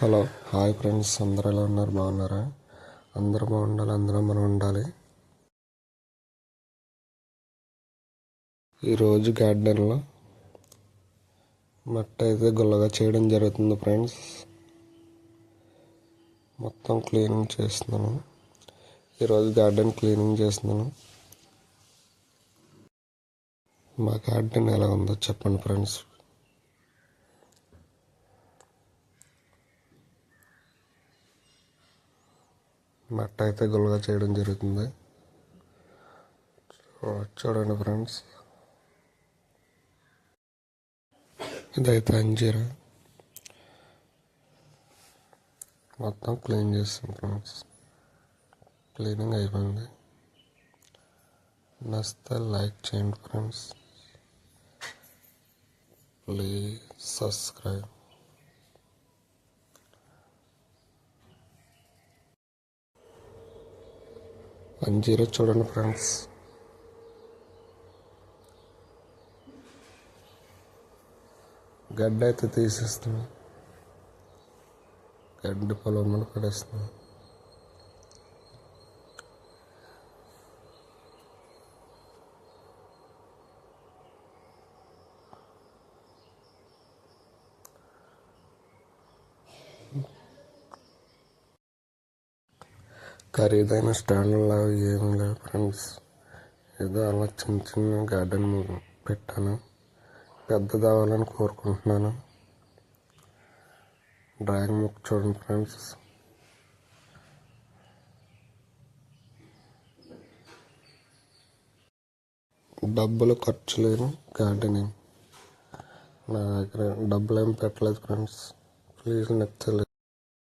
Hello. Hi friends అందరూ ఎలా ఉన్నారు? బాగున్నారా? అందరూ బాగుండాలి అందరం మనం ఉండాలి. ఈరోజు గార్డెన్లో మట్టి అయితే గుల్లగా చేయడం జరుగుతుంది ఫ్రెండ్స్. మొత్తం క్లీనింగ్ చేస్తున్నాను. ఈరోజు గార్డెన్ క్లీనింగ్ చేస్తున్నాను. మా గార్డెన్ ఎలా ఉందో చెప్పండి ఫ్రెండ్స్. మట్ట అయితే గుల్గా చేయడం జరుగుతుంది. చూ- చూడండి ఫ్రెండ్స్. ఇదైతే అంజీరా. మొత్తం క్లీన్ చేస్తాం ఫ్రెండ్స్. క్లీనింగ్ అయిపోయింది. నచ్చితే లైక్ చేయండి ఫ్రెండ్స్. Please subscribe. అంజీరా చూడండి ఫ్రెండ్స్. గడ్డ అయితే తీసేస్తున్నాం. గడ్డి పొలం పడేస్తున్నాం. ఖరీదైన స్టాండ్లా ఏమీ లేవు ఫ్రెండ్స్? ఏదో అలా చిన్న చిన్న గార్డెన్ పెట్టాను. పెద్దది అవ్వాలని కోరుకుంటున్నాను. డ్రాగన్ మొక్క చూడండి ఫ్రెండ్స్. డబ్బులు ఖర్చు లేని గార్డెనింగ్. నా దగ్గర డబ్బులు ఏం పెట్టలేదు ఫ్రెండ్స్. ప్లీజ్ నచ్చలేదు.